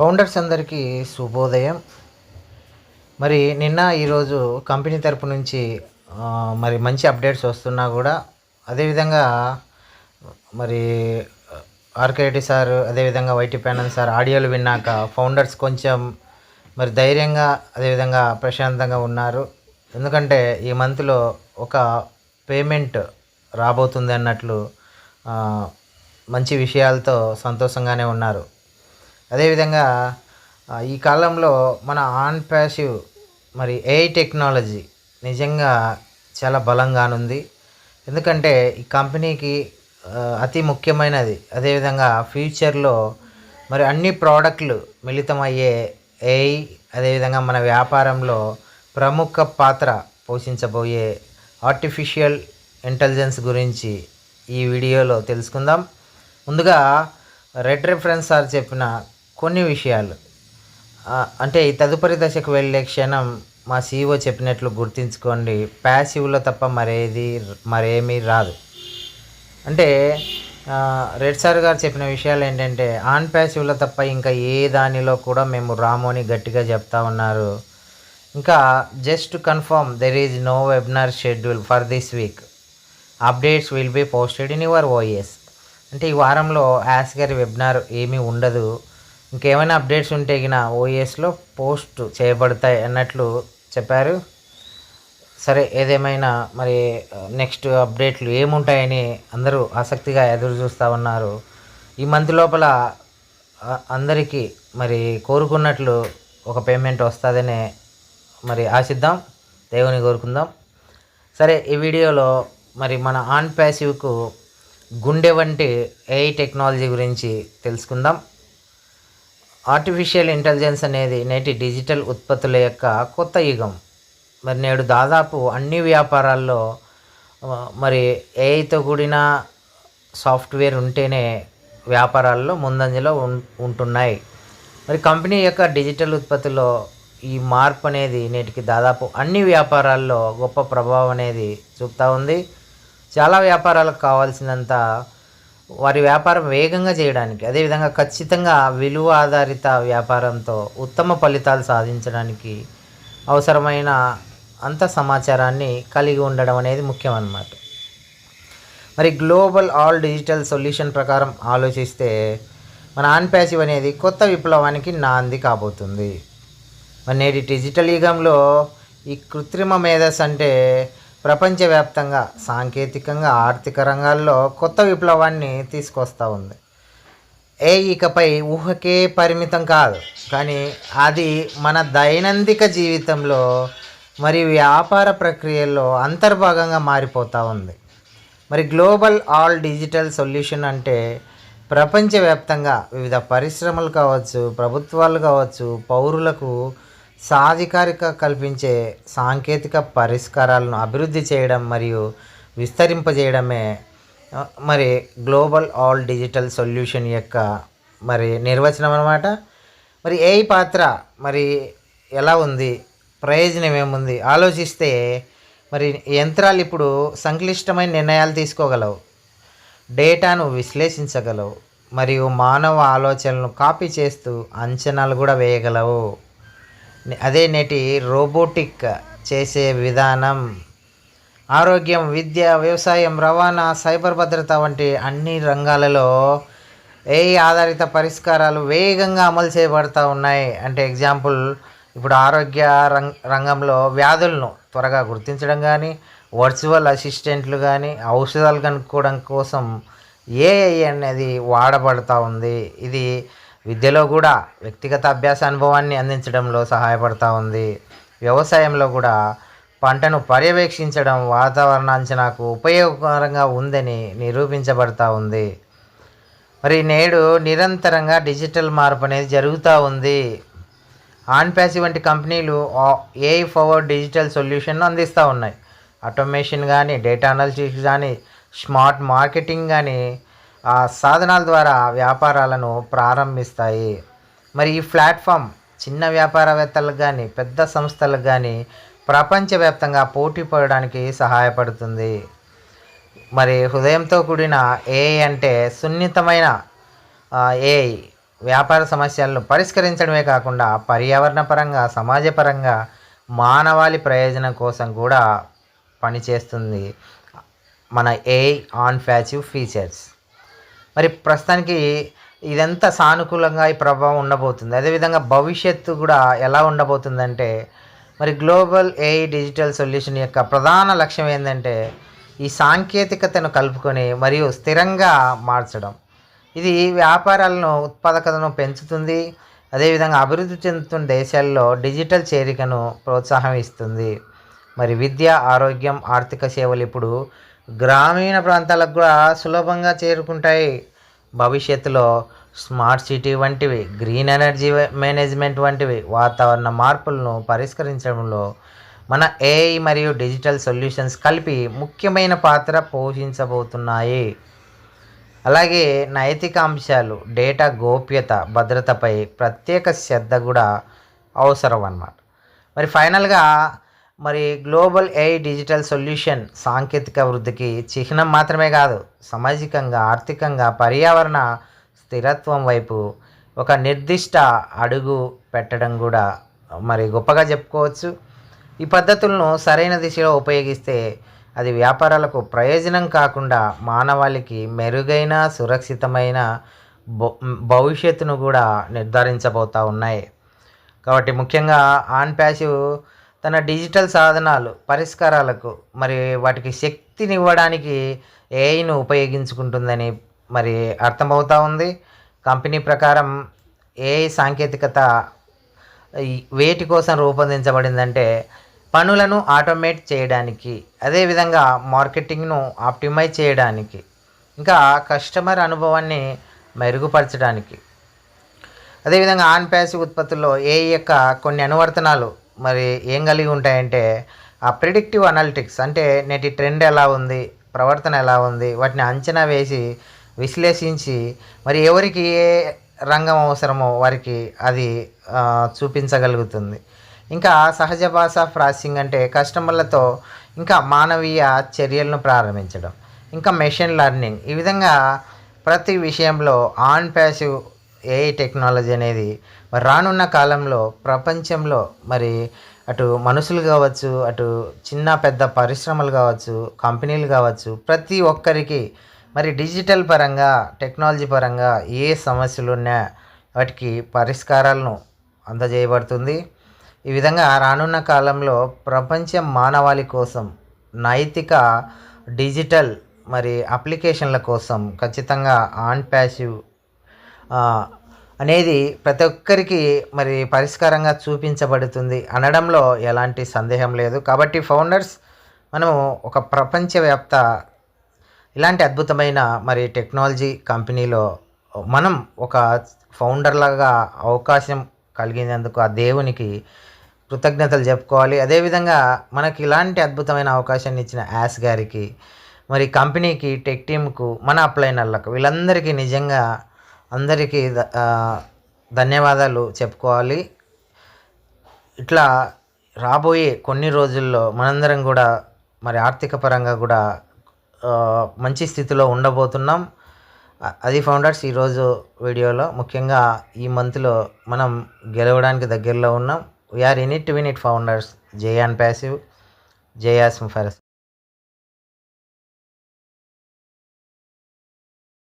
Founders అందరికీ శుభోదయం. మరి నిన్న ఈరోజు కంపెనీ తరపు నుంచి మరి మంచి అప్డేట్స్ వస్తున్నా కూడా అదేవిధంగా మరి ఆర్కేటి సార్ అదేవిధంగా వైటి ప్యానల్ సార్ ఆడియోలు విన్నాక ఫౌండర్స్ కొంచెం మరి ధైర్యంగా అదేవిధంగా ప్రశాంతంగా ఉన్నారు. ఎందుకంటే ఈ మంత్లో ఒక పేమెంట్ రాబోతుంది అన్నట్లు మంచి విషయాలతో సంతోషంగానే ఉన్నారు. అదేవిధంగా ఈ కాలంలో మన ఆన్ ప్యాసివ్ మరి ఏఐ టెక్నాలజీ నిజంగా చాలా బలంగానుంది. ఎందుకంటే ఈ కంపెనీకి అతి ముఖ్యమైనది. అదేవిధంగా ఫ్యూచర్లో మరి అన్ని ప్రోడక్ట్లు మిళితమయ్యే ఏఐ అదేవిధంగా మన వ్యాపారంలో ప్రముఖ పాత్ర పోషించబోయే ఆర్టిఫిషియల్ ఇంటెలిజెన్స్ గురించి ఈ వీడియోలో తెలుసుకుందాం. ముందుగా రెడ్ రెఫరెన్స్ సార్ చెప్పిన కొన్ని విషయాలు. అంటే ఈ తదుపరి దశకు వెళ్ళే క్షణం మా సీఈఓ చెప్పినట్లు గుర్తుంచుకోండి. ప్యాసివ్లో తప్ప మరేది మరేమీ రాదు. అంటే రెడ్ సార్ గారు చెప్పిన విషయాలు ఏంటంటే ఆన్ ప్యాసివ్లో తప్ప ఇంకా ఏ దానిలో కూడా మేము రాము అని గట్టిగా చెప్తా ఉన్నారు. ఇంకా just confirm there is no webinar schedule for this week updates will be posted in your OS అంటే ఈ వారంలో యాస్ గారి వెబినార్ ఏమీ ఉండదు. ఇంకేమైనా అప్డేట్స్ ఉంటే గిన ఓఎస్లో పోస్ట్ చేయబడతాయి అన్నట్లు చెప్పారు. సరే ఏదేమైనా మరి నెక్స్ట్ అప్డేట్లు ఏముంటాయని అందరూ ఆసక్తిగా ఎదురు చూస్తూ ఉన్నారు. ఈ మంత్ లోపల అందరికీ మరి కోరుకున్నట్లు ఒక పేమెంట్ వస్తుందనే మరి ఆశిద్దాం దేవుని కోరుకుందాం. సరే ఈ వీడియోలో మరి మన ఆన్ ప్యాసివ్కు గుండె వంటి ఏఐ టెక్నాలజీ గురించి తెలుసుకుందాం. ఆర్టిఫిషియల్ ఇంటెలిజెన్స్ అనేది నేటి డిజిటల్ ఉత్పత్తుల యొక్క కొత్త యుగం. మరి నేడు దాదాపు అన్ని వ్యాపారాల్లో మరి ఏఐతో కూడిన సాఫ్ట్వేర్ ఉంటేనే వ్యాపారాల్లో ముందంజలో ఉం- ఉంటున్నాయి. మరి కంపెనీ యొక్క డిజిటల్ ఉత్పత్తిలో ఈ మార్పు అనేది నేటికి దాదాపు అన్ని వ్యాపారాల్లో గొప్ప ప్రభావం అనేది చూపుతూ ఉంది. చాలా వ్యాపారాలకు కావాల్సినంత వారి వ్యాపారం వేగంగా చేయడానికి అదేవిధంగా ఖచ్చితంగా విలువ ఆధారిత వ్యాపారంతో ఉత్తమ ఫలితాలు సాధించడానికి అవసరమైన అంత సమాచారాన్ని కలిగి ఉండడం అనేది ముఖ్యం అన్నమాట మరి గ్లోబల్ ఆల్ డిజిటల్ సొల్యూషన్ ప్రకారం ఆలోచిస్తే మన ఆన్ ప్యాసివ్ అనేది కొత్త విప్లవానికి నాంది కాబోతుంది. మరి నేటి డిజిటల్ యుగంలో ఈ కృత్రిమ మేధస్ అంటే ప్రపంచవ్యాప్తంగా సాంకేతికంగా ఆర్థిక రంగాల్లో కొత్త విప్లవాన్ని తీసుకొస్తూ ఉంది. ఏ ఇకపై ఊహకే పరిమితం కాదు. కానీ అది మన దైనందిక జీవితంలో మరి వ్యాపార ప్రక్రియల్లో అంతర్భాగంగా మారిపోతూ ఉంది. మరి గ్లోబల్ ఆల్ డిజిటల్ సొల్యూషన్ అంటే ప్రపంచవ్యాప్తంగా వివిధ పరిశ్రమలు కావచ్చు ప్రభుత్వాలు కావచ్చు పౌరులకు సాధికారిక కల్పించే సాంకేతిక పరిష్కారాలను అభివృద్ధి చేయడం మరియు విస్తరింపజేయడమే మరి గ్లోబల్ ఆల్ డిజిటల్ సొల్యూషన్ యొక్క మరి నిర్వచనం అన్నమాట. మరి ఏ పాత్ర మరి ఎలా ఉంది? ప్రయోజనం ఏముంది? ఆలోచిస్తే మరి యంత్రాలు ఇప్పుడు సంక్లిష్టమైన నిర్ణయాలు తీసుకోగలవు. డేటాను విశ్లేషించగలవు. మరియు మానవ ఆలోచనలను కాపీ చేస్తూ అంచనాలు కూడా వేయగలవు. అదే నేటి రోబోటిక్ చేసే విధానం. ఆరోగ్యం విద్య వ్యవసాయం రవాణా సైబర్ భద్రత వంటి అన్ని రంగాలలో ఏఐ ఆధారిత పరిష్కారాలు వేగంగా అమలు చేయబడతా ఉన్నాయి? అంటే ఎగ్జాంపుల్ ఇప్పుడు ఆరోగ్య రంగ రంగంలో వ్యాధులను త్వరగా గుర్తించడం కానీ వర్చువల్ అసిస్టెంట్లు కానీ ఔషధాలు కనుక్కోవడం కోసం ఏఐ అనేది వాడబడతా ఉంది? ఇది విద్యలో కూడా వ్యక్తిగత అభ్యాస అనుభవాన్ని అందించడంలో సహాయపడతా ఉంది. వ్యవసాయంలో కూడా పంటను పర్యవేక్షించడం వాతావరణ అంచనాకు ఉపయోగకరంగా ఉందని నిరూపించబడతా ఉంది. మరి నేడు నిరంతరంగా డిజిటల్ మార్పు అనేది జరుగుతూ ఉంది. ఆన్ప్యాసి వంటి కంపెనీలు ఏఐ పవర్ డిజిటల్ సొల్యూషన్ను అందిస్తూ ఉన్నాయి. ఆటోమేషన్ కానీ డేటా అనాలిసిస్ కానీ స్మార్ట్ మార్కెటింగ్ కానీ ఆ సాధనాల ద్వారా వ్యాపారాలను ప్రారంభిస్తాయి. మరి ఈ ప్లాట్ఫామ్ చిన్న వ్యాపారవేత్తలకు కానీ పెద్ద సంస్థలకు కానీ ప్రపంచవ్యాప్తంగా పోటీ పడడానికి సహాయపడుతుంది. మరి హృదయంతో కూడిన ఏఐ అంటే సున్నితమైన ఏఐ వ్యాపార సమస్యలను పరిష్కరించడమే కాకుండా పర్యావరణ పరంగా సమాజపరంగా మానవాళి ప్రయోజనం కోసం కూడా పనిచేస్తుంది. మన ఏఐ ఆన్ ఫ్యాచివ్ ఫీచర్స్ మరి ప్రస్తుతానికి ఇదంతా సానుకూలంగా ఈ ప్రభావం ఉండబోతుంది. అదేవిధంగా భవిష్యత్తు కూడా ఎలా ఉండబోతుందంటే మరి గ్లోబల్ ఏఐ డిజిటల్ సొల్యూషన్ యొక్క ప్రధాన లక్ష్యం ఏంటంటే ఈ సాంకేతికతను కలుపుకొని మరియు స్థిరంగా మార్చడం. ఇది వ్యాపారాలను ఉత్పాదకతను పెంచుతుంది. అదేవిధంగా అభివృద్ధి చెందుతున్న దేశాల్లో డిజిటల్ చేరికను ప్రోత్సాహం ఇస్తుంది. మరి విద్య ఆరోగ్యం ఆర్థిక సేవలు ఇప్పుడు గ్రామీణ ప్రాంతాలకు కూడా సులభంగా చేరుకుంటాయి. భవిష్యత్తులో స్మార్ట్ సిటీ వంటివి గ్రీన్ ఎనర్జీ మేనేజ్మెంట్ వంటివి వాతావరణ మార్పులను పరిష్కరించడంలో మన ఏఐ మరియు డిజిటల్ సొల్యూషన్స్ కలిపి ముఖ్యమైన పాత్ర పోషించబోతున్నాయి. అలాగే నైతిక అంశాలు డేటా గోప్యత భద్రతపై ప్రత్యేక శ్రద్ధ కూడా అవసరం అన్నమాట మరి ఫైనల్గా మరి గ్లోబల్ ఏఐ డిజిటల్ సొల్యూషన్ సాంకేతిక వృద్ధికి చిహ్నం మాత్రమే కాదు సామాజికంగా ఆర్థికంగా పర్యావరణ స్థిరత్వం వైపు ఒక నిర్దిష్ట అడుగు పెట్టడం కూడా మరి గొప్పగా చెప్పుకోవచ్చు. ఈ పద్ధతులను సరైన దిశలో ఉపయోగిస్తే అది వ్యాపారాలకు ప్రయోజనం కాకుండా మానవాళికి మెరుగైన సురక్షితమైన భవిష్యత్తును కూడా నిర్ధారించబోతూ ఉన్నాయి. కాబట్టి ముఖ్యంగా ఆన్ ప్యాసివ్ తన డిజిటల్ సాధనాలు పరిష్కారాలకు మరి వాటికి శక్తినివ్వడానికి ఏఐను ఉపయోగించుకుంటుందని మరి అర్థమవుతూ ఉంది. కంపెనీ ప్రకారం ఏఐ సాంకేతికత వేటి కోసం రూపొందించబడిందంటే పనులను ఆటోమేట్ చేయడానికి అదేవిధంగా మార్కెటింగ్ను ఆప్టిమైజ్ చేయడానికి ఇంకా కస్టమర్ అనుభవాన్ని మెరుగుపరచడానికి. అదేవిధంగా ఆన్ ప్యాసివ్ ఉత్పత్తుల్లో ఏఐ యొక్క కొన్ని అనువర్తనాలు మరి ఏం కలిగి ఉంటాయంటే ఆ ప్రిడిక్టివ్ అనాలిటిక్స్ అంటే నేటి ట్రెండ్ ఎలా ఉంది ప్రవర్తన ఎలా ఉంది వాటిని అంచనా వేసి విశ్లేషించి మరి ఎవరికి ఏ రంగం అవసరమో వారికి అది చూపించగలుగుతుంది. ఇంకా సహజ భాష ప్రాసెసింగ్ అంటే కస్టమర్లతో ఇంకా మానవీయ చర్యలను ప్రారంభించడం. ఇంకా మెషిన్ లెర్నింగ్ ఈ విధంగా ప్రతి విషయంలో ఆన్ ప్యాసివ్ ఏఐ టెక్నాలజీ అనేది మరి రానున్న కాలంలో ప్రపంచంలో మరి అటు మనుషులు కావచ్చు అటు చిన్న పెద్ద పరిశ్రమలు కావచ్చు కంపెనీలు కావచ్చు ప్రతి ఒక్కరికి మరి డిజిటల్ పరంగా టెక్నాలజీ పరంగా ఏ సమస్యలు ఉన్నా వాటికి పరిష్కారాలను అందజేయబడుతుంది. ఈ విధంగా రానున్న కాలంలో ప్రపంచం మానవాళి కోసం నైతిక డిజిటల్ మరి అప్లికేషన్ల కోసం ఖచ్చితంగా ఆన్ ప్యాసివ్ అనేది ప్రతి ఒక్కరికి మరి పరిష్కారంగా చూపించబడుతుంది అనడంలో ఎలాంటి సందేహం లేదు. కాబట్టి ఫౌండర్స్ మనము ఒక ప్రపంచవ్యాప్త ఇలాంటి అద్భుతమైన మరి టెక్నాలజీ కంపెనీలో మనం ఒక ఫౌండర్లాగా అవకాశం కలిగినందుకు ఆ దేవునికి కృతజ్ఞతలు చెప్పుకోవాలి. అదేవిధంగా మనకి ఇలాంటి అద్భుతమైన అవకాశాన్ని ఇచ్చిన యాస్ గారికి మరి కంపెనీకి టెక్ టీమ్కు మన అప్లైనర్లకు వీళ్ళందరికీ నిజంగా అందరికీ ధన్యవాదాలు చెప్పుకోవాలి. ఇట్లా రాబోయే కొన్ని రోజుల్లో మనందరం కూడా మరి ఆర్థిక పరంగా కూడా మంచి స్థితిలో ఉండబోతున్నాం. అది ఫౌండర్స్ ఈరోజు వీడియోలో. ముఖ్యంగా ఈ మంత్లో మనం గెలవడానికి దగ్గరలో ఉన్నాం. We're in it win it founders జేయాన్ passive జేయాస్ ఫరస్